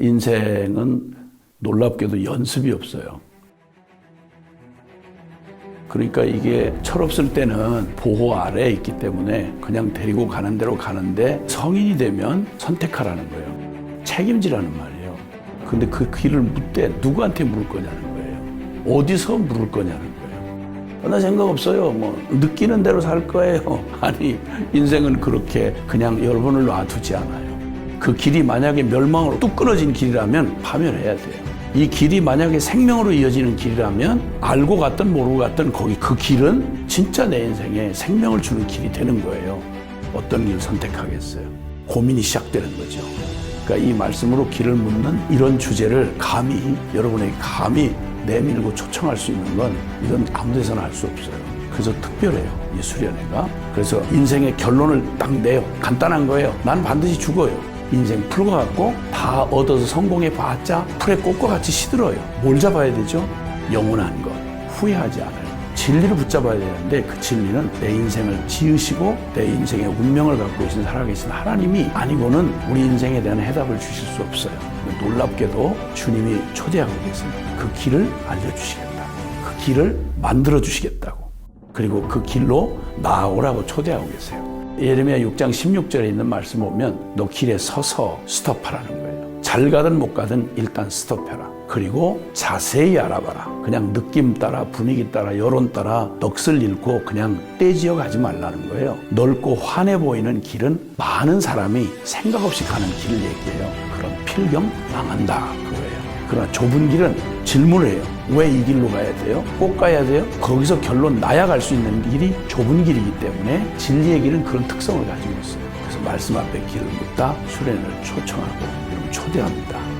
인생은 놀랍게도 연습이 없어요. 그러니까 이게 철없을 때는 보호 아래에 있기 때문에 그냥 데리고 가는 대로 가는데 성인이 되면 선택하라는 거예요. 책임지라는 말이에요. 근데 그 길을 묻되 누구한테 물을 거냐는 거예요. 어디서 물을 거냐는 거예요. 나 생각 없어요. 뭐 느끼는 대로 살 거예요. 아니 인생은 그렇게 그냥 여러분을 놔두지 않아요. 그 길이 만약에 멸망으로 뚝 끊어진 길이라면 파멸해야 돼요. 이 길이 만약에 생명으로 이어지는 길이라면 알고 갔든 모르고 갔든 거기 그 길은 진짜 내 인생에 생명을 주는 길이 되는 거예요. 어떤 길 선택하겠어요? 고민이 시작되는 거죠. 그러니까 이 말씀으로 길을 묻는 이런 주제를 감히 여러분에게 감히 내밀고 초청할 수 있는 건 이건 아무 데서나 할 수 없어요. 그래서 특별해요. 이 수련회가. 그래서 인생의 결론을 딱 내요. 간단한 거예요. 난 반드시 죽어요. 인생 풀과 같고 다 얻어서 성공해 봤자 풀의 꽃과 같이 시들어요. 뭘 잡아야 되죠? 영원한 것. 후회하지 않아요. 진리를 붙잡아야 되는데 그 진리는 내 인생을 지으시고 내 인생의 운명을 갖고 계신 살아계신 하나님이 아니고는 우리 인생에 대한 해답을 주실 수 없어요. 놀랍게도 주님이 초대하고 계십니다. 그 길을 알려주시겠다. 그 길을 만들어 주시겠다고. 그리고 그 길로 나아오라고 초대하고 계세요. 예레미야 6장 16절에 있는 말씀 보면 너 길에 서서 스톱하라는 거예요. 잘 가든 못 가든 일단 스톱해라. 그리고 자세히 알아봐라. 그냥 느낌 따라 분위기 따라 여론 따라 넋을 잃고 그냥 떼지어 가지 말라는 거예요. 넓고 환해 보이는 길은 많은 사람이 생각 없이 가는 길을 얘기해요. 그런 필경 망한다 그거예요. 그러나 좁은 길은 질문을 해요. 왜 이 길로 가야 돼요? 꼭 가야 돼요? 거기서 결론 나야 갈 수 있는 길이 좁은 길이기 때문에 진리의 길은 그런 특성을 가지고 있어요. 그래서 말씀 앞에 길을 묻다 수련을 초청하고 여러분 초대합니다.